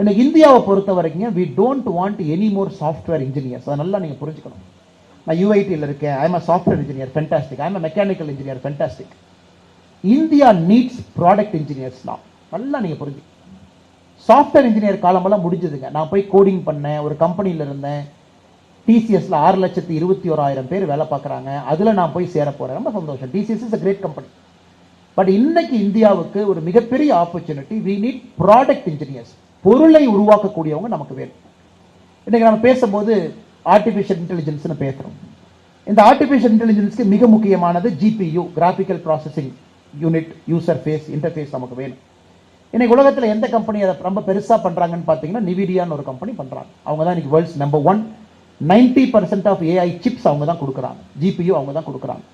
எனக்கு இந்தியாவை பொறுத்த வரைக்கும் we don't want any more software engineers அதை நல்லா நீங்கள் புரிஞ்சுக்கணும். நான் யூஐடியில் இருக்கேன். I'm a software engineer fantastic I'm a mechanical engineer fantastic India needs product engineers தான். நல்லா நீங்கள் புரிஞ்சு. சாஃப்ட்வேர் இன்ஜினியர் காலமெல்லாம் முடிஞ்சதுங்க. நான் போய் கோடிங் பண்ணேன் ஒரு கம்பெனியில் இருந்தேன். டிசிஎஸ்ல ஆறு லட்சத்தி இருபத்தி ஓராயிரம் பேர் வேலை பார்க்குறாங்க. அதில் நான் போய் சேர போகிறேன் ரொம்ப சந்தோஷம். TCS is a great company but இன்னைக்கு இந்தியாவுக்கு ஒரு மிகப்பெரிய opportunity we need product engineers பொருளை உருவாக்கக்கூடியவங்க நமக்கு வேணும். இன்றைக்கி நம்ம பேசும்போது ஆர்டிஃபிஷியல் இன்டெலிஜென்ஸ்னு பேசுகிறோம் இந்த ஆர்டிஃபிஷியல் இன்டெலிஜென்ஸ்க்கு மிக முக்கியமானது GPU graphical processing unit user face interface நமக்கு வேணும். இன்னைக்கு உலகத்தில் எந்த கம்பெனி அதை ரொம்ப பெருசாக பண்ணுறாங்கன்னு பார்த்தீங்கன்னா நிவிடியான்னு ஒரு கம்பெனி பண்ணுறாங்க அவங்க தான் இன்னைக்கு world's number one ninety percent of AI chips அவங்க தான் கொடுக்குறாங்க. ஜிபியு அவங்க தான் கொடுக்குறாங்க.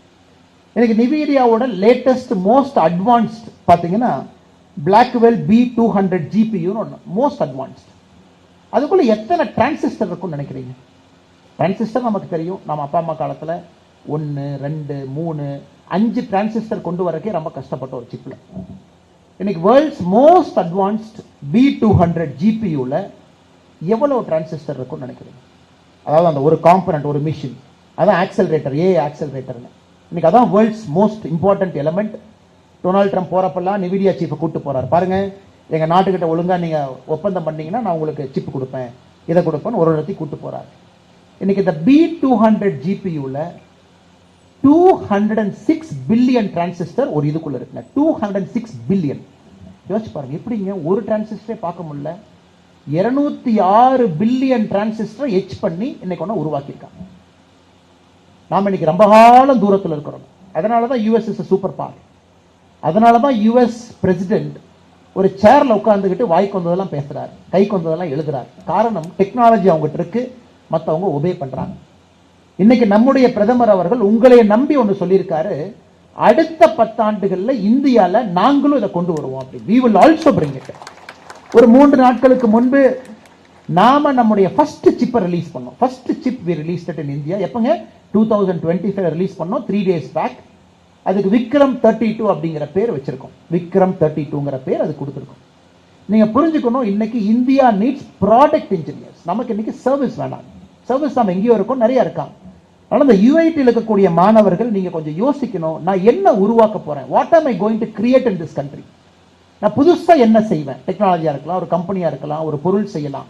இன்றைக்கி நிவிடியாவோட லேட்டஸ்ட் மோஸ்ட் அட்வான்ஸ்ட் பார்த்தீங்கன்னா பிளாக்வெல் பி டூ ஹண்ட்ரட் ஜிபியூன்னு ஒன்று மோஸ்ட் அட்வான்ஸ்ட் அதுக்குள்ள எத்தனை டிரான்சிஸ்டர் இருக்கும்னு நினைக்கிறீங்க? டிரான்சிஸ்டர் நமக்கு தெரியும். நம்ம அப்பா அம்மா காலத்தில் ஒன்று ரெண்டு மூணு அஞ்சு டிரான்சிஸ்டர் கொண்டு வரக்கே ரொம்ப கஷ்டப்பட்ட ஒரு சிப்பில் இன்னைக்கு world's most advanced B two hundred ஜிபியூவில் எவ்வளோ டிரான்சிஸ்டர் இருக்கும்னு நினைக்கிறீங்க? அதாவது அந்த ஒரு காம்பனண்ட் ஒரு மிஷின் அதான் ஆக்சலரேட்டர் ஏ ஆக்சலரேட்டர்னு இன்னைக்கு அதான் world's most important element Donald Trump போகிறப்பெல்லாம் Nvidia சீஃபை கூட்டு போகிறார் பாருங்க எங்கள் நாட்டுக்கிட்ட ஒழுங்காக நீங்கள் ஒப்பந்தம் பண்ணிங்கன்னா நான் உங்களுக்கு சிப் கொடுப்பேன். இதை கொடுப்பேன் ஒரு இடத்தையும் கூப்பிட்டு போறாரு. இன்னைக்கு இந்த B two hundred ஜிபியூவில் two hundred and six billion transistor ஒரு இதுக்குள்ளே இருக்குங்க. Two hundred and six billion யோசிச்சு பாருங்க எப்படிங்க ஒரு டிரான்சிஸ்டரே பார்க்க முடியல? இருநூத்தி ஆறு பில்லியன் டிரான்சிஸ்டரை எச் பண்ணி இன்னைக்கு ஒன்று உருவாக்கியிருக்காங்க. நாம இன்னைக்கு ரொம்ப காலம் தூரத்தில் இருக்கிறோம். அதனால தான் யூஎஸ் இஸ் சூப்பர் பவர் அதனால தான் யூஎஸ் பிரசிடென்ட் ஒரு சேரில் உட்காந்துக்கிட்டு வாய்க்கு வந்ததெல்லாம் பேசுகிறார் கைக்கு வந்ததெல்லாம் எழுதுறாரு. காரணம் டெக்னாலஜி அவங்ககிட்ட இருக்கு மற்றவங்க உபே பண்ணுறாங்க இன்னைக்கு நம்முடைய பிரதமர் அவர்கள் உங்களை நம்பி ஒன்று சொல்லியிருக்காரு அடுத்த பத்தாண்டுகளில் இந்தியாவில் நாங்களும் இதை கொண்டு வருவோம் அப்படி. We will also bring it ஒரு மூன்று நாட்களுக்கு முன்பு நாம நம்முடைய ஃபர்ஸ்ட் சிப்பை ரிலீஸ் பண்ணோம். First chip we release in India எப்பங்க? Two thousand twenty five release பண்ணோம். த்ரீ டேஸ் பேக் அதுக்கு விக்ரம் தேர்ட்டி டூ அப்படிங்கிற பேர் வச்சிருக்கோம். விக்ரம் தேர்ட்டி டூங்கிற பேர் அது கொடுத்துருக்கோம். நீங்க புரிஞ்சுக்கணும் இன்னைக்கு இந்தியா நீட்ஸ் ப்ராடக்ட் இன்ஜினியர்ஸ் நமக்கு இன்னைக்கு சர்வீஸ் வேணாம். சர்வீஸ் நம்ம எங்கேயோ இருக்கோம் நிறைய இருக்காங்க ஆனால் இந்த யூஐடியில் இருக்கக்கூடிய மாணவர்கள் நீங்க கொஞ்சம் யோசிக்கணும் நான் என்ன உருவாக்க போறேன்? What are I going to create in this country நான் புதுசா என்ன செய்வேன்? டெக்னாலஜியா இருக்கலாம் ஒரு கம்பெனியா இருக்கலாம் ஒரு பொருள் செய்யலாம்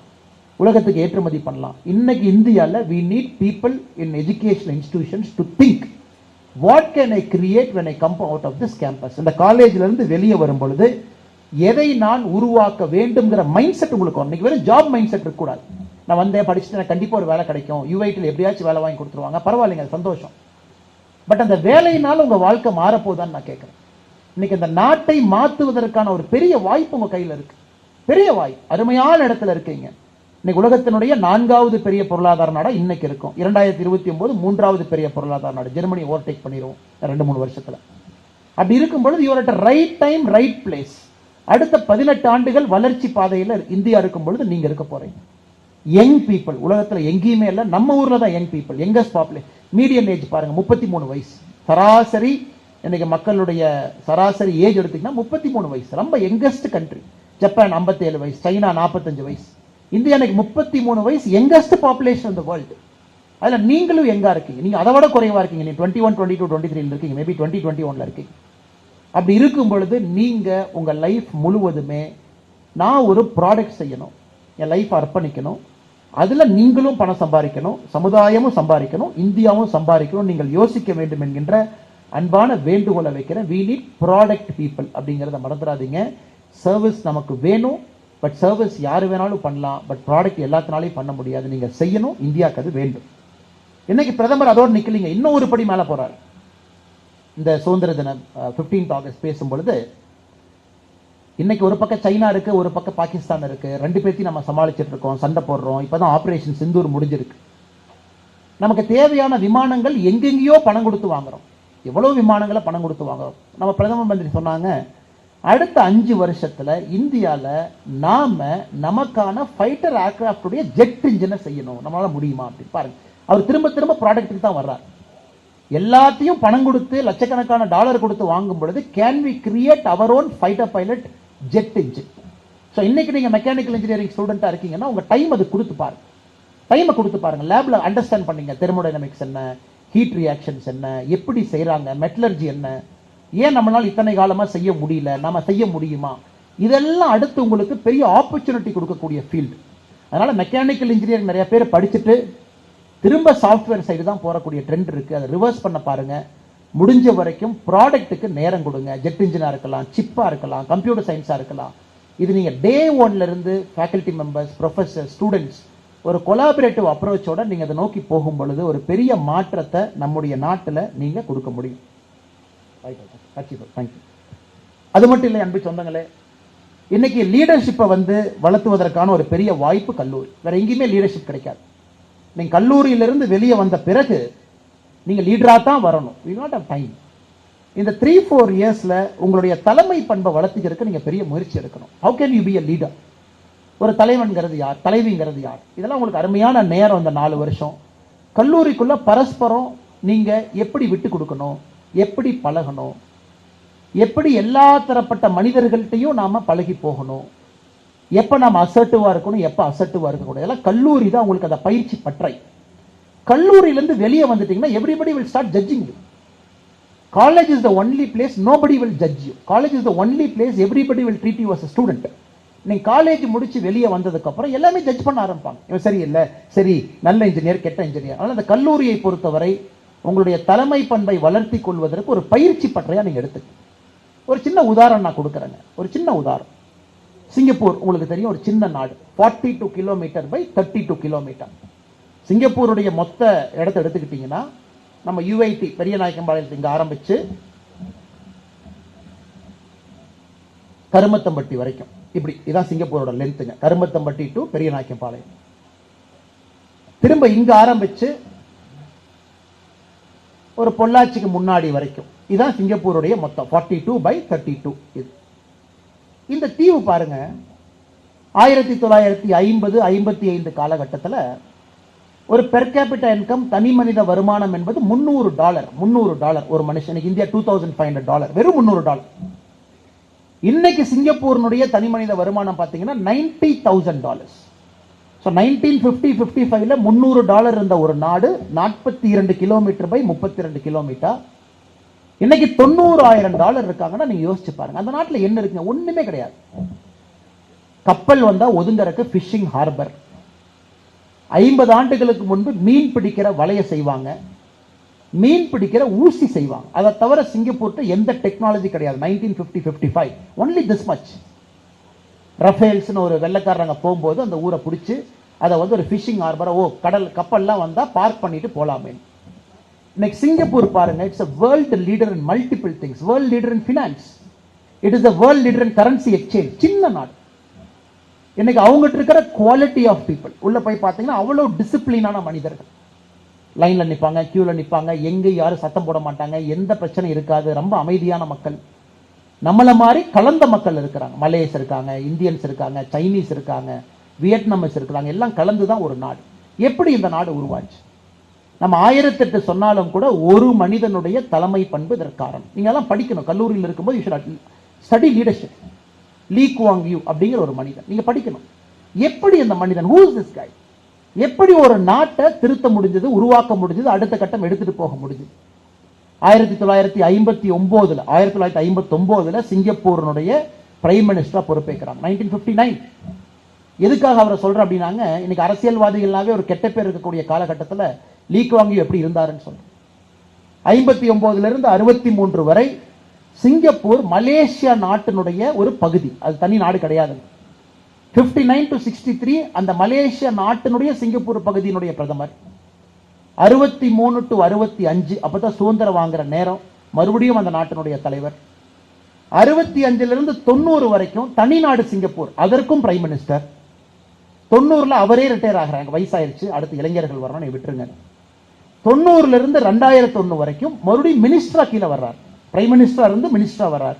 உலகத்துக்கு ஏற்றுமதி பண்ணலாம். இன்னைக்கு இந்தியால we need people in education institutions to think what can I create when I come out of this campus இந்த காலேஜ்ல இருந்து வெளியே வரும் பொழுது எதை நான் உருவாக்க வேண்டும்ங்கிற மைண்ட் செட் உங்களுக்கு இன்னைக்கு வெறும் ஜாப் மைண்ட் செட் இருக்கக்கூடாது. நான் வந்தேன் படிச்சுட்டு எனக்கு கண்டிப்பா ஒரு வேலை கிடைக்கும். யூஐடியில் எப்படியாச்சும் வேலை வாங்கி கொடுத்துருவாங்க. பரவாயில்லைங்க அது சந்தோஷம். பட் அந்த வேலையினால் உங்க வாழ்க்கை மாறப்போதான்னு நான் கேட்குறேன். இன்னைக்கு இந்த நாட்டை மாத்துவதற்கான ஒரு பெரிய வாய்ப்பு உங்க கையில இருக்கு. பெரிய வாய்ப்பு. அருமையான இடத்துல இருக்கீங்க. இன்னைக்கு உலகத்தினுடைய நான்காவது பெரிய பொருளாதார நாடா இன்னைக்கு இருக்கும். இரண்டாயிரத்தி இருபத்தி ஒன்பது மூன்றாவது பெரிய பொருளாதார நாடு. ஜெர்மனி ஓவர்டேக் பண்ணிடுவோம் ரெண்டு மூணு வருஷத்துல. அப்படி இருக்கும் பொழுது your at right time right place அடுத்த பதினெட்டு ஆண்டுகள் வளர்ச்சி பாதையில் இந்தியா இருக்கும் பொழுது நீங்க இருக்க போறீங்க. யங் பீப்புள் உலகத்துல எங்கேயுமே இல்லை. நம்ம ஊர்ல தான் young people youngest population medium age பாருங்க முப்பத்தி மூணு வயசு. சராசரி இன்னைக்கு மக்களுடைய சராசரி ஏஜ் எடுத்தீங்கன்னா முப்பத்தி மூணு வயசு. ரொம்ப யங்கஸ்ட் கண்ட்ரி ஜப்பான் 57 வயசு. சைனா 45 வயசு. இந்தியா இன்னைக்கு முப்பத்தி மூணு வயசு யங்கஸ்ட் பாப்புலேஷன் இந்த வேர்ல்டு அதில் நீங்களும் எங்கா இருக்கீங்க. நீங்கள் அதை விட குறைவா இருக்கீங்க. நீ twenty one twenty two twenty three இருக்கீங்க. மேபி டுவெண்ட்டி டுவெண்ட்டி ஒன்ல இருக்கீங்க. அப்படி இருக்கும் பொழுது நீங்கள் உங்கள் லைஃப் முழுவதுமே நான் ஒரு ப்ராடக்ட் செய்யணும். என் லைஃப் அர்ப்பணிக்கணும். அதில் நீங்களும் பணம் சம்பாதிக்கணும். சமுதாயமும் சம்பாதிக்கணும். இந்தியாவும் சம்பாதிக்கணும். நீங்கள் யோசிக்க வேண்டும் என்கின்ற அன்பான வேண்டுகோளை வைக்கிறேன். வி நீட் ப்ராடக்ட் பீப்புள் அப்படிங்கிறத மறந்துடாதீங்க. சர்வீஸ் நமக்கு வேணும். பட் சர்வீஸ் யார் வேணாலும் பண்ணலாம். பட் ப்ராடக்ட் எல்லாத்தினாலையும் பண்ண முடியாது. நீங்கள் செய்யணும். இந்தியாவுக்கு அது வேண்டும். இன்னைக்கு பிரதமர் அதோடு நிற்கலீங்க இன்னும் ஒரு படி மேலே போகிறார் இந்த சுதந்திர தினம் 15th ஆகஸ்ட் பேசும் பொழுது இன்னைக்கு ஒரு பக்கம் சைனா இருக்கு ஒரு பக்கம் பாகிஸ்தான் இருக்கு. ரெண்டு பேர்த்தையும் நம்ம சமாளிச்சிட்டு இருக்கோம். சண்டை போடுறோம். இப்பதான் ஆபரேஷன் சிந்தூர் முடிஞ்சிருக்கு. நமக்கு தேவையான விமானங்கள் எங்கெங்கேயோ பணம் கொடுத்து வாங்குறோம். எவ்வளோ விமானங்களை பணம் கொடுத்து வாங்குறோம்? நம்ம பிரதம மந்திரி சொன்னாங்க அடுத்த அஞ்சு வருஷத்துல இந்தியால நாம நமக்கான ஃபைட்டர் ஏர்கிராஃப்டுடைய ஜெட் இன்ஜினை செய்யணும். நம்மளால முடியுமா அப்படின்னு பாருங்க. அவர் திரும்ப திரும்ப ப்ராடக்ட்டுக்கு தான் வர்றார். எல்லாத்தையும் பணம் கொடுத்து லட்சக்கணக்கான டாலர் கொடுத்து வாங்கும் பொழுது can we create our own fighter pilot jet engine so இன்னைக்கு நீங்க மெக்கானிக்கல் இன்ஜினியரிங் ஸ்டூடெண்டா இருக்கீங்கன்னா உங்க டைம் அது கொடுத்து பாருங்க. டைமை கொடுத்து பாருங்க. லேப்ல அண்டர்ஸ்டாண்ட் பண்ணீங்க. தெர்மோடைனமிக்ஸ் என்ன? ஹீட் ரியாக்ஷன்ஸ் என்ன? எப்படி செய்கிறாங்க மெட்டலர்ஜி என்ன? ஏன் நம்மளால் இத்தனை காலமாக செய்ய முடியல? நம்ம செய்ய முடியுமா? இதெல்லாம் அடுத்து உங்களுக்கு பெரிய ஆப்பர்ச்சுனிட்டி கொடுக்கக்கூடிய ஃபீல்டு அதனால் மெக்கானிக்கல் இன்ஜினியரிங் நிறைய பேர் படிச்சுட்டு திரும்ப சாஃப்ட்வேர் சைடு தான் போகக்கூடிய ட்ரெண்ட் இருக்குது அதை ரிவர்ஸ் பண்ண பாருங்க. முடிஞ்ச வரைக்கும் ப்ராடக்ட்டுக்கு நேரம் கொடுங்க. ஜெட் இன்ஜினாக இருக்கலாம் சிப்பாக இருக்கலாம் கம்ப்யூட்டர் சயின்ஸாக இருக்கலாம். இது நீங்கள் டே ஒன்லேருந்து faculty faculty members professor students ஒரு கொலாபரேட்டிவ் அப்ரோச்சோட நீங்கள் அதை நோக்கி போகும் பொழுது ஒரு பெரிய மாற்றத்தை நம்முடைய நாட்டில் நீங்கள் கொடுக்க முடியும். தேங்க்யூ அது மட்டும் இல்லை அன்பு சொந்தங்களே இன்னைக்கு லீடர்ஷிப்பை வந்து வளர்த்துவதற்கான ஒரு பெரிய வாய்ப்பு கல்லூரி. வேற எங்கேயுமே லீடர்ஷிப் கிடைக்காது. நீங்க கல்லூரியிலிருந்து வெளியே வந்த பிறகு நீங்க லீடரா தான் வரணும். வி நாட் ஹவ் டைம் இந்த த்ரீ ஃபோர் இயர்ஸ்ல உங்களுடைய தலைமை பண்பை வளர்த்துக்கிறதுக்கு நீங்க பெரிய முயற்சி எடுக்கணும். How can you be a leader ஒரு தலைவன்கிறது யார்? தலைவிங்கிறது யார்? இதெல்லாம் உங்களுக்கு அருமையான நேரம் இந்த நாலு வருஷம். கல்லூரிக்குள்ள பரஸ்பரம் நீங்கள் எப்படி விட்டு கொடுக்கணும்? எப்படி பழகணும்? எப்படி எல்லா தரப்பட்ட மனிதர்கள்ட்டையும் நாம பழகி போகணும்? எப்போ நாம அசர்ட்டிவாக இருக்கணும்? எப்போ அசர்ட்டிவாக இருக்கக்கூடாது? எல்லாம் கல்லூரி தான் உங்களுக்கு அந்த பயிற்சி பற்றை. கல்லூரியிலேருந்து வெளியே வந்துட்டீங்கன்னா everybody will start judging you college is the only place nobody will judge you college is the only place everybody will treat you as student நீங்கள் காலேஜ் முடிச்சு வெளியே வந்ததுக்கப்புறம் எல்லாமே ஜட்ஜ் பண்ண ஆரம்பிப்பாங்க. இவன் சரியில்லை சரி நல்ல இன்ஜினியர் கெட்ட இன்ஜினியர் ஆனால் அந்த கல்லூரியை பொறுத்தவரை உங்களுடைய தலைமை பண்பை வளர்த்தி கொள்வதற்கு ஒரு பயிற்சி பற்றையாக நீங்கள் எடுத்துக்க ஒரு சின்ன உதாரணம் நான் கொடுக்குறேங்க. ஒரு சின்ன உதாரணம். சிங்கப்பூர் உங்களுக்கு தெரியும் ஒரு சின்ன நாடு. Forty two kilometre by thirty two kilometre சிங்கப்பூருடைய மொத்த இடத்த எடுத்துக்கிட்டீங்கன்னா நம்ம யுஐடி பெரிய நாயக்கம்பாளையத்தில் இங்க ஆரம்பிச்சு கருமத்தம்பட்டி வரைக்கும். இப்படி இதான் சிங்கப்பூரோட லென்த்துங்க கருமத்தம்பட்டி டு பெரிய நாயக்கம்பாளையம் திரும்ப இங்கே ஆரம்பிச்சு ஒரு பொள்ளாச்சிக்கு முன்னாடி வரைக்கும். இதுதான் சிங்கப்பூருடைய மொத்தம். Forty two by thirty two இது. இந்த தீவு பாருங்க. ஆயிரத்தி தொள்ளாயிரத்தி ஐம்பது ஐம்பத்தி ஐந்து காலகட்டத்தில் ஒரு பெர் கேபிட்டா இன்கம் தனி மனித வருமானம் என்பது முந்நூறு டாலர் முந்நூறு டாலர். ஒரு மனுஷனுக்கு India two thousand five hundred dollar. வெறும் முந்நூறு டாலர். இன்னைக்கு சிங்கப்பூரினுடைய தனி மனித வருமானம் பார்த்தீங்கன்னா ninety thousand dollars so nineteen fifty fifty ஃபைவ்ல முந்நூறு டாலர் இருந்த ஒரு நாடு நாற்பத்தி இரண்டு கிலோமீட்டர் பை முப்பத்தி ரெண்டு கிலோமீட்டர் இன்னைக்கு தொண்ணூறாயிரம் டாலர் இருக்காங்கன்னா நீங்க யோசிச்சு பாருங்க. அந்த நாட்டில் என்ன இருக்குங்க? ஒண்ணுமே கிடையாது. கப்பல் வந்தா ஒதுங்கறக்கு ஃபிஷிங் ஹார்பர் ஐம்பது ஆண்டுகளுக்கு முன்பு மீன் பிடிக்கிற வலைய செய்வாங்க. மீன் பிடிக்கிற ஊசி செய்வாங்க. அதை தவிர சிங்கப்பூர்ட்ட எந்த டெக்னாலஜி கிடையாது. Nineteen fifty fifty five only this much ரஃபேல்ஸ்னு ஒரு வெள்ளைக்காரங்க போகும்போது அந்த ஊரை பிடிச்சி அதை வந்து ஒரு ஃபிஷிங் ஹார்பரை ஓ கடல் கப்பல்லாம் வந்தா பார்க் பண்ணிட்டு போகலாமே இன்னைக்கு சிங்கப்பூர் பாருங்க it's a world leader in multiple things world leader in finance it is a world leader in currency exchange சின்ன நாடு. இன்னைக்கு அவங்ககிட்ட இருக்கிற குவாலிட்டி ஆஃப் பீப்புள் உள்ள போய் பார்த்தீங்கன்னா அவ்வளோ டிசிப்ளினான மனிதர்கள். லைன்ல நிப்பாங்க க்யூவில் நிப்பாங்க எங்க யாரும் சத்தம் போட மாட்டாங்க எந்த பிரச்சனையும் இருக்காது ரொம்ப அமைதியான மக்கள். நம்மளை மாதிரி கலந்த மக்கள் இருக்கிறாங்க. மலேஸ் இருக்காங்க இந்தியன்ஸ் இருக்காங்க சைனீஸ் இருக்காங்க வியட்நாமஸ் இருக்கிறாங்க எல்லாம் கலந்து தான் ஒரு நாடு. எப்படி இந்த நாடு உருவாச்சு? நம்ம ஆயிரத்தெட்டு சொன்னாலும் கூட ஒரு மனிதனுடைய தலைமை பண்பு இதற்கு காரணம். நீங்க எல்லாம் படிக்கணும். கல்லூரியில் இருக்கும்போது you should study leadership Lee Kuan Yew அப்படிங்கிற ஒரு மனிதன். நீங்க படிக்கணும். எப்படி அந்த மனிதன்? ஹூ இஸ் திஸ் கை எப்படி ஒரு நாட்டை திருத்த முடிஞ்சது உருவாக்க முடிஞ்சது அடுத்த கட்டம் எடுத்துட்டு போக முடிஞ்சது? ஆயிரத்தி தொள்ளாயிரத்தி ஐம்பத்தி ஒன்பதுல ஆயிரத்தி தொள்ளாயிரத்தி ஐம்பத்தி ஒன்பதுல சிங்கப்பூரினுடைய பிரைம் மினிஸ்டரா பொறுப்பேற்கிறாங்க நைன்டீன் ஃபிஃப்டி நைன் எதுக்காக அவரை சொல்றேன் அப்படின்னாங்க இன்னைக்கு அரசியல்வாதிகள்னாவே ஒரு கெட்ட பேர் இருக்கக்கூடிய காலகட்டத்தில் லீக் வாங்கி எப்படி இருந்தாருன்னு சொல்றேன். ஐம்பத்தி ஒம்போதுலேருந்து இருந்து அறுபத்தி மூன்று வரை சிங்கப்பூர் மலேசியா நாட்டினுடைய ஒரு பகுதி. அது தனி நாடு கிடையாது. Fifty nine to sixty three அந்த மலேசியா நாட்டினுடைய சிங்கப்பூர் பகுதியினுடைய பிரதமர். அறுபத்தி மூணு டு அறுபத்தி அஞ்சு அப்பதான் சுதந்திரம் வாங்குற நேரம். மறுபடியும் அந்த நாட்டினுடைய தலைவர். அறுபத்தி அஞ்சுல இருந்து தொண்ணூறு வரைக்கும் தனிநாடு சிங்கப்பூர். அதற்கும் பிரைம் மினிஸ்டர் தொண்ணூறுல அவரே ரிட்டையர் ஆகுறாங்க. வயசாயிருச்சு. அடுத்து இளைஞர்கள் வரணும் நீ விட்டுருங்க. தொண்ணூறுல இருந்து ரெண்டாயிரத்தி ஒண்ணு வரைக்கும் மறுபடியும் மினிஸ்டரா கீழே வர்றார். பிரைம் மினிஸ்டரா இருந்து மினிஸ்டரா வர்றார்.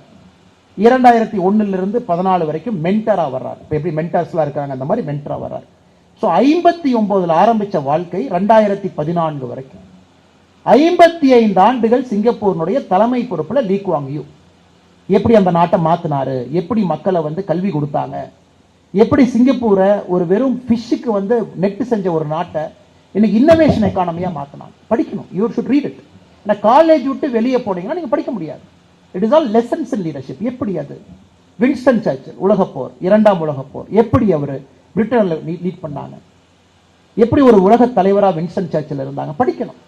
இரண்டாயிரத்தி ஒண்ணுல இருந்து பதினாலு வரைக்கும் மென்டரா வர்றார். இப்ப எப்படி மென்டர்ஸ்லாம் இருக்காங்க? அந்த மாதிரி மென்டரா வர்றார். ஸோ ஐம்பத்தி ஒன்பதில் ஆரம்பிச்ச வாழ்க்கை ரெண்டாயிரத்தி பதினான்கு வரைக்கும். ஐம்பத்தி ஐந்து ஆண்டுகள் சிங்கப்பூரினுடைய தலைமை பொறுப்புல லீக் வாங் யூ எப்படி அந்த நாட்டை மாத்தினாரு? எப்படி மக்களை வந்து கல்வி கொடுத்தாங்க? எப்படி சிங்கப்பூரை ஒரு வெறும் ஃபிஷ்ஷுக்கு வந்து நெட்டு செஞ்ச ஒரு நாட்டை இன்னைக்கு இன்னோவேஷன் எக்கானமியா மாற்றினாங்க படிக்கணும். யூ ஷுட் ரீட் இட் ஏன்னா காலேஜ் விட்டு வெளியே போனீங்கன்னா நீங்க படிக்க முடியாது. It is all lessons in leadership எப்படி அது? வின்ஸ்டன் சர்ச்சில் உலகப்போர் இரண்டாம் உலகப்போர் எப்படி அவர் பிரிட்டனில் லீட் பண்ணாங்க. எப்படி ஒரு உலக தலைவராக வின்சன் சர்ச்சில் இருந்தாங்க? படிக்கணும்.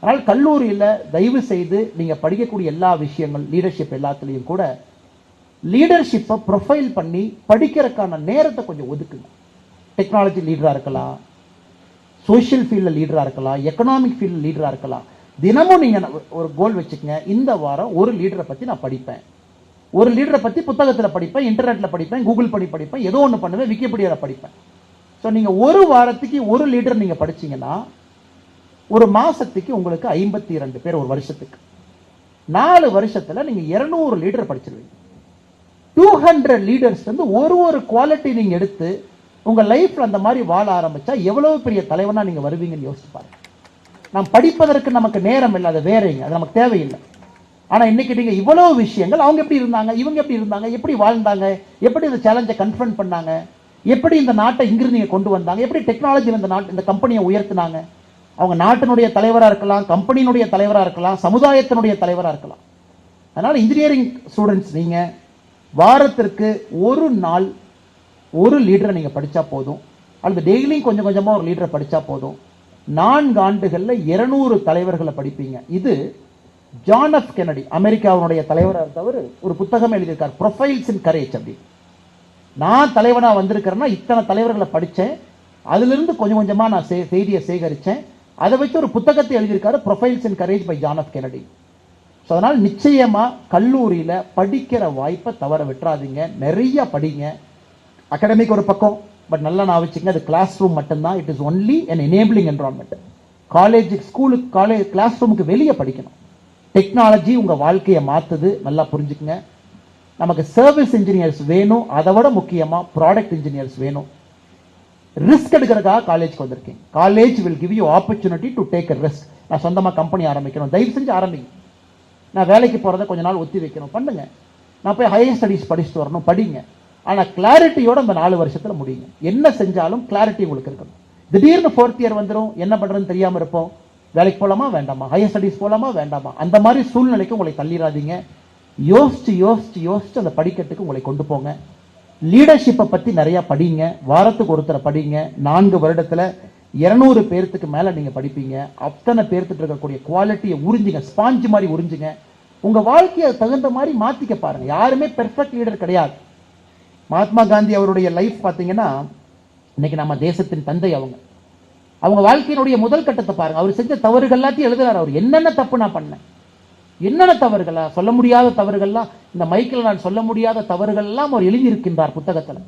அதனால் கல்லூரியில் தயவு செய்து நீங்கள் படிக்கக்கூடிய எல்லா விஷயங்கள் லீடர்ஷிப் எல்லாத்துலேயும் கூட லீடர்ஷிப்பை ப்ரொஃபைல் பண்ணி படிக்கிறதுக்கான நேரத்தை கொஞ்சம் ஒதுக்குங்க. டெக்னாலஜி லீடராக இருக்கலாம். சோஷியல் ஃபீல்டில் லீடராக இருக்கலாம். எக்கனாமிக் ஃபீல்டில் லீடராக இருக்கலாம். தினமும் நீங்கள் ஒரு கோல் வச்சுக்கங்க. இந்த வாரம் ஒரு லீடரை பற்றி நான் படிப்பேன். ஒரு லீடரை பற்றி புத்தகத்தில் படிப்பேன் இன்டர்நெட்டில் படிப்பேன் கூகுள் பண்ணி படிப்பேன் ஏதோ ஒன்று பண்ணுவேன் விக்கிபீடியாவில் படிப்பேன். ஸோ நீங்கள் ஒரு வாரத்துக்கு ஒரு லீடர் நீங்கள் படிச்சீங்கன்னா ஒரு மாதத்துக்கு உங்களுக்கு ஐம்பத்தி இரண்டு பேர் ஒரு வருஷத்துக்கு. நாலு வருஷத்தில் நீங்கள் இருநூறு லீடர் படிச்சிருவீங்க. டூ ஹண்ட்ரட் லீடர்ஸ் வந்து ஒரு ஒரு குவாலிட்டி நீங்கள் எடுத்து உங்கள் லைஃப்பில் அந்த மாதிரி வாழ ஆரம்பிச்சா எவ்வளோ பெரிய தலைவனாக நீங்கள் வருவீங்கன்னு யோசிச்சு பாருங்க. நாம் படிப்பதற்கு நமக்கு நேரம் இல்லை அது வேறைங்க அது நமக்கு தேவையில்லை. ஆனால் இன்னைக்கு நீங்கள் இவ்வளோ விஷயங்கள் அவங்க எப்படி இருந்தாங்க இவங்க எப்படி இருந்தாங்க எப்படி வாழ்ந்தாங்க எப்படி இந்த சேலஞ்சை கன்ஃபர்ன் பண்ணாங்க எப்படி இந்த நாட்டை இங்கிருந்து நீங்கள் கொண்டு வந்தாங்க எப்படி டெக்னாலஜியில் இந்த நாட்டு இந்த கம்பெனியை உயர்த்தினாங்க. அவங்க நாட்டினுடைய தலைவராக இருக்கலாம் கம்பெனியினுடைய தலைவராக இருக்கலாம் சமுதாயத்தினுடைய தலைவராக இருக்கலாம். அதனால் இன்ஜினியரிங் ஸ்டூடெண்ட்ஸ் நீங்கள் வாரத்திற்கு ஒரு நாள் ஒரு லீடரை நீங்கள் படித்தா போதும். அல்லது டெய்லியும் கொஞ்சம் கொஞ்சமாக ஒரு லீடரை படித்தா போதும். நான்கு ஆண்டுகளில் இருநூறு தலைவர்களை படிப்பீங்க. இது ஜான் எஃப் கெனடி அமெரிக்காவினுடைய தலைவராக இருந்தவர் ஒரு புத்தகம் எழுதியிருக்கார் ப்ரொஃபைல்ஸ் இன் கரேஜ் அப்படி. நான் தலைவனாக வந்திருக்கிறேன்னா இத்தனை தலைவர்களை படிச்சேன் அதிலிருந்து கொஞ்சம் கொஞ்சமா நான் சே- செய்தியை சேகரிச்சேன். அதை வச்சு ஒரு புத்தகத்தை எழுதியிருக்காரு profiles in courage by John F Kennedy so அதனால் நிச்சயமா கல்லூரியில படிக்கிற வாய்ப்பை தவற விட்டுறாதீங்க. நிறைய படிங்க. அகாடமிக் ஒரு பக்கம் பட் நல்லா நான் வச்சுங்க அது கிளாஸ் ரூம் மட்டும்தான். It is only an enabling environment காலேஜுக்கு ஸ்கூலுக்கு காலேஜ் கிளாஸ் ரூமுக்கு வெளியே படிக்கணும். டெக்னாலஜி உங்கள் வாழ்க்கையை மாற்றுது நல்லா புரிஞ்சுக்குங்க. நமக்கு சர்வீஸ் இன்ஜினியர்ஸ் வேணும். அதை விட முக்கியமாக ப்ராடக்ட் இன்ஜினியர்ஸ் வேணும். ரிஸ்க் எடுக்கிறதுக்காக காலேஜ்க்கு வந்திருக்கேன். College will give you opportunity to take a risk நான் சொந்தமாக கம்பெனி ஆரம்பிக்கணும். தயவு செஞ்சு ஆரம்பிங்க. நான் வேலைக்கு போகிறத கொஞ்ச நாள் ஒத்தி வைக்கணும். பண்ணுங்க. நான் போய் ஹையர் ஸ்டடீஸ் படிச்சுட்டு வரணும். படிங்க. ஆனால் கிளாரிட்டியோட அந்த நாலு வருஷத்தில் முடியுங்க. என்ன செஞ்சாலும் கிளாரிட்டி உங்களுக்கு இருக்கணும். திடீர்னு ஃபோர்த் இயர் வந்துடும் என்ன பண்ணுறதுன்னு தெரியாமல் இருப்போம். வேலைக்கு போலாமா? வேண்டாமா. ஹையர் ஸ்டடீஸ் போலாமா? வேண்டாமா. அந்த மாதிரி சூழ்நிலைக்கு உங்களை தள்ளிடாதீங்க யோசிச்சு யோசிச்சு யோசிச்சு அந்த படிக்கட்டுக்கு உங்களை கொண்டு போங்க. லீடர்ஷிப்பை பற்றி நிறையா படிங்க. வாரத்துக்கு ஒருத்தரை படிங்க. நான்கு வருடத்தில் இரநூறு பேர்த்துக்கு மேலே நீங்கள் படிப்பீங்க. அத்தனை பேர்த்துட்டு இருக்கக்கூடிய குவாலிட்டியை உறிஞ்சுங்க. ஸ்பாஞ்ச் மாதிரி உறிஞ்சுங்க. உங்கள் வாழ்க்கையை தகுந்த மாதிரி மாத்திக்க பாருங்கள் யாருமே பெர்ஃபெக்ட் லீடர் கிடையாது. மகாத்மா காந்தி அவருடைய லைஃப் பார்த்தீங்கன்னா இன்னைக்கு நம்ம தேசத்தின் தந்தை அவங்க. அவங்க வாழ்க்கையினுடைய முதல் கட்டத்தை பாருங்க. அவர் செஞ்ச தவறுகள் எல்லாத்தையும் எழுதுறாரு அவர். என்னென்ன தப்பு நான் பண்ணேன்? என்னென்ன தவறுகளா? சொல்ல முடியாத தவறுகள்லாம் இந்த மைக்கில் நான் சொல்ல முடியாத தவறுகள் எல்லாம் அவர் எழுதியிருக்கின்றார் புத்தகத்துல.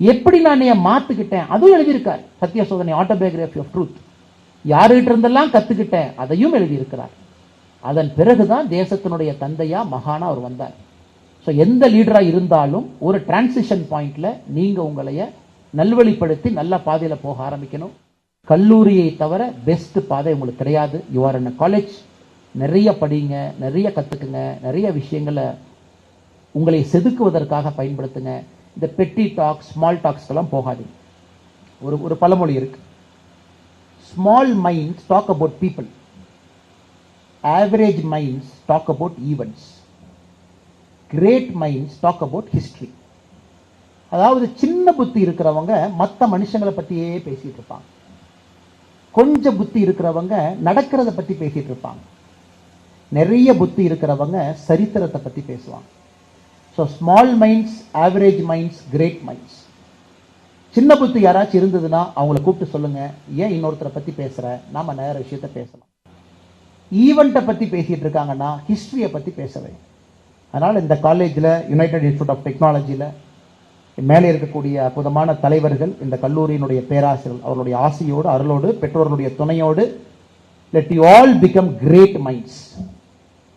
எப்படி நான் என் மாத்துக்கிட்டேன்? அதுவும் எழுதியிருக்கார். சத்ய சோதனை ஆட்டோபயோகிராஃபி ஆஃப் ட்ரூத் யாருகிட்ட இருந்தெல்லாம் கத்துக்கிட்டேன்? அதையும் எழுதியிருக்கிறார். அதன் பிறகுதான் தேசத்தினுடைய தந்தையா மகானா அவர் வந்தார். ஸோ எந்த லீடரா இருந்தாலும் ஒரு டிரான்சிஷன் பாயிண்ட்ல நீங்க உங்களைய நல்வழிப்படுத்தி நல்ல பாதையில போக ஆரம்பிக்கணும். கல்லூரியை தவிர பெஸ்ட் பாதை உங்களுக்கு கிடையாது. யூ ஆர் காலேஜ் நிறைய படிங்க நிறைய கற்றுக்குங்க நிறைய விஷயங்களை உங்களை செதுக்குவதற்காக பயன்படுத்துங்க. இந்த பெட்டி டாக்ஸ் ஸ்மால் டாக்ஸ்க்கெல்லாம் போகாதீங்க. ஒரு ஒரு பழமொழி இருக்கு. Small minds talk about people average minds talk about events great minds talk about history அதாவது சின்ன புத்தி இருக்கிறவங்க மற்ற மனுஷங்களை பற்றியே பேசிகிட்டு இருப்பாங்க. கொஞ்சம் புத்தி இருக்கிறவங்க நடக்கிறத பற்றி பேசிகிட்டு இருப்பாங்க. நிறைய புத்தி இருக்கிறவங்க சரித்திரத்தை பற்றி பேசுவாங்க. So small minds average minds great minds சின்ன புத்தி யாராச்சும் இருந்ததுன்னா அவங்கள கூப்பிட்டு சொல்லுங்கள் ஏன் இன்னொருத்தரை பற்றி பேசுகிற நாம நேர விஷயத்த பேசலாம். ஈவெண்ட்டை பற்றி பேசிகிட்டு இருக்காங்கன்னா ஹிஸ்ட்ரியை பற்றி பேசவே அதனால் இந்த காலேஜில் யுனைடெட் இன்ஸ்டியூட் ஆஃப் டெக்னாலஜியில் மேலே இருக்கக்கூடிய அற்புதமான தலைவர்கள் இந்த கல்லூரியினுடைய பேராசிரியர் அவர்களுடைய ஆசையோடு அருளோடு பெற்றோர்களுடைய துணையோடு let you all become great minds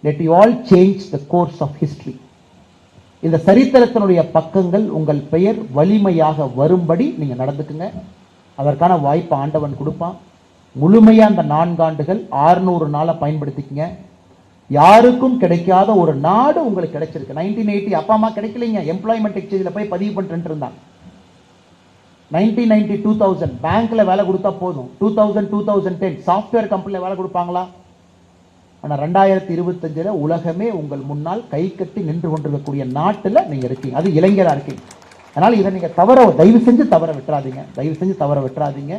let you all change the course of history இந்த சரித்திரத்தினுடைய பக்கங்கள் உங்கள் பெயர் வலிமையாக வரும்படி நீங்கள் நடந்துக்குங்க. அதற்கான வாய்ப்பை ஆண்டவன் கொடுப்பான். முழுமையாக அந்த நான்காண்டுகள் ஆறுநூறு நாளை பயன்படுத்திக்கங்க. யாருக்கும் கிடைக்காத ஒரு நாடு உங்களுக்கு கிடைச்சிருக்கு. நைன்டீன் எயிட்டி அப்பா அம்மா கிடைக்கலைங்க. எம்ப்ளாய்மெண்ட் எக்ஸ்சேஞ்சில் போய் பதிவு பண்ணிட்டு இருந்தாங்க நைன்டீன் நைன்டி டூ தௌசண்ட் பேங்க்ல வேலை கொடுத்தா போதும். Two thousand two thousand ten software கம்பெனியில் வேலை கொடுப்பாங்களா? ஆனால் ரெண்டாயிரத்தி இருபத்தஞ்சில் உலகமே உங்கள் முன்னால் கை கட்டி நின்று கொண்டிருக்கக்கூடிய நாட்டில் நீங்கள் இருக்கீங்க. அது இளைஞராக இருக்கீங்க. அதனால் இதை நீங்கள் தவற தயவு செஞ்சு தவற விட்டுறாதீங்க. தயவு செஞ்சு தவற விட்டுறாதீங்க.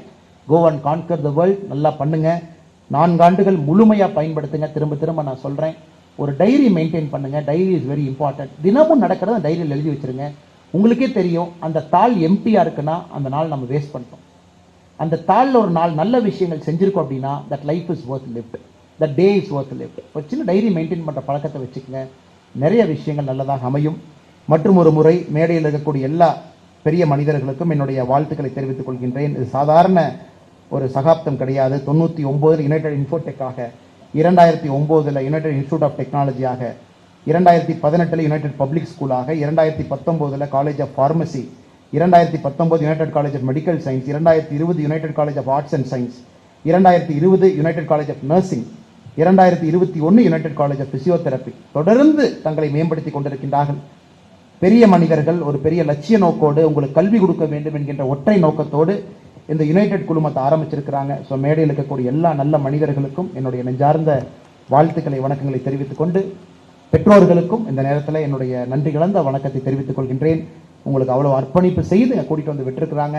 Go and conquer the world நல்லா பண்ணுங்கள் நான்கு ஆண்டுகள் முழுமையாக பயன்படுத்துங்க. திரும்ப திரும்ப நான் சொல்கிறேன் ஒரு டைரி மெயின்டைன் பண்ணுங்க. டைரி இஸ் வெரி இம்பார்ட்டன்ட் தினமும் நடக்கிறத டைரியில் எழுதி வச்சிருங்க. உங்களுக்கே தெரியும் அந்த தாள் எம்டியாக இருக்குன்னா அந்த நாள் நம்ம வேஸ்ட் பண்ணிட்டோம். அந்த தாளில் ஒரு நாள் நல்ல விஷயங்கள் செஞ்சுருக்கோம் அப்படின்னா that life is worth lift that day is worth lift ஒரு சின்ன டைரி மெயின்டைன் பண்ணுற பழக்கத்தை வச்சுக்கங்க. நிறைய விஷயங்கள் நல்லதாக அமையும். மற்றும் ஒரு முறை மேடையில் இருக்கக்கூடிய எல்லா பெரிய மனிதர்களுக்கும் என்னுடைய வாழ்த்துக்களை தெரிவித்துக் கொள்கின்றேன். இது சாதாரண ஒரு சகாப்தம் கிடையாது. தொண்ணூற்றி ஒம்போதில் யுனைடெட் இன்ஃபோடெக்காக இரண்டாயிரத்தி ஒம்போதில் யுனைடெட் இன்ஸ்டியூட் ஆஃப் டெக்னாலஜியாக இரண்டாயிரத்தி பதினெட்டில் யுனைடெட் பப்ளிக் ஸ்கூலாக இரண்டாயிரத்தி பத்தொம்போதில் காலேஜ் ஆஃப் ஃபார்மசி இரண்டாயிரத்தி பத்தொம்போது united college of medical science இரண்டாயிரத்தி இருபது united college of arts and science இரண்டாயிரத்தி இருபது யுனைடெட் காலேஜ் ஆஃப் நர்சிங் இரண்டாயிரத்தி இருபத்தி ஒன்று யுனைடெட் காலேஜ் ஆஃப் பிசியோதெரப்பி தொடர்ந்து தங்களை மேம்படுத்தி கொண்டிருக்கின்றார்கள். பெரிய மனிதர்கள் ஒரு பெரிய லட்சிய நோக்கோடு உங்களுக்கு கல்வி கொடுக்க வேண்டும் என்கின்ற ஒற்றை நோக்கத்தோடு இந்த யுனைடெட் குழுமத்தை ஆரம்பிச்சிருக்கிறாங்க. ஸோ மேடையில் இருக்கக்கூடிய எல்லா நல்ல மனிதர்களுக்கும் என்னுடைய நெஞ்சார்ந்த வாழ்த்துக்களை வணக்கங்களை தெரிவித்துக் கொண்டு பெற்றோர்களுக்கும் இந்த நேரத்தில் என்னுடைய நன்றி கலந்த வணக்கத்தை தெரிவித்துக் கொள்கின்றேன். உங்களுக்கு அவ்வளோ அர்ப்பணிப்பு செய்து கூட்டிகிட்டு வந்து விட்டுருக்குறாங்க.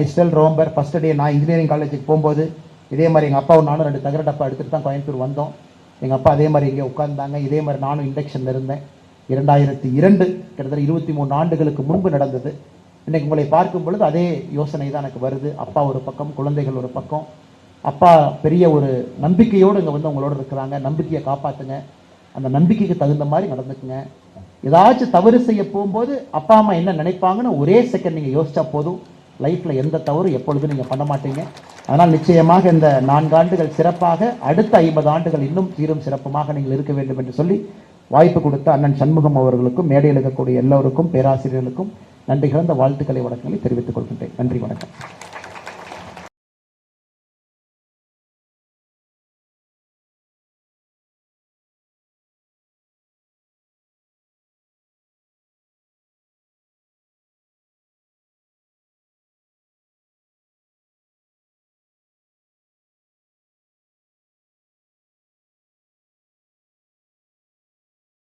ஐ ஸ்டெல் ரோம்பர் ஃபஸ்ட் டே நான் இன்ஜினியரிங் காலேஜுக்கு போகும்போது இதே மாதிரி எங்கள் அப்பாவும் நானும் ரெண்டு தகர டப்பா எடுத்துகிட்டு தான் கோயம்புத்தூர் வந்தோம். எங்கள் அப்பா அதே மாதிரி இங்கே உட்காந்தாங்க இதே மாதிரி நானும் இண்டக்ஷனில் இருந்தேன். இரண்டாயிரத்தி இரண்டு கிட்டத்தட்ட இருபத்தி மூணு ஆண்டுகளுக்கு முன்பு நடந்தது. இன்னைக்கு உங்களை பார்க்கும் பொழுது அதே யோசனை தான் எனக்கு வருது. அப்பா ஒரு பக்கம் குழந்தைகள் ஒரு பக்கம். அப்பா பெரிய ஒரு நம்பிக்கையோடு இங்கே வந்து உங்களோட இருக்கிறாங்க. நம்பிக்கையை காப்பாற்றுங்க அந்த நம்பிக்கைக்கு தகுந்த மாதிரி நடந்துக்குங்க. ஏதாச்சும் தவறு செய்ய போகும்போது அப்பா அம்மா என்ன நினைப்பாங்கன்னு ஒரே செகண்ட் நீங்கள் யோசிச்சா போதும். லைஃப்பில் எந்த தவறு எப்பொழுதும் நீங்கள் பண்ண மாட்டீங்க. அதனால் நிச்சயமாக இந்த நான்கு ஆண்டுகள் சிறப்பாக அடுத்த ஐம்பது ஆண்டுகள் இன்னும் சீரும் சிறப்புமாக நீங்கள் இருக்க வேண்டும் என்று சொல்லி வாய்ப்பு கொடுத்த அண்ணன் சண்முகம் அவர்களுக்கும் மேடையில் இருக்கக்கூடிய எல்லோருக்கும் பேராசிரியர்களுக்கும் நன்றி கலந்த வாழ்த்துக்களை வணக்கங்களை தெரிவித்துக் கொள்கின்றேன். நன்றி வணக்கம்.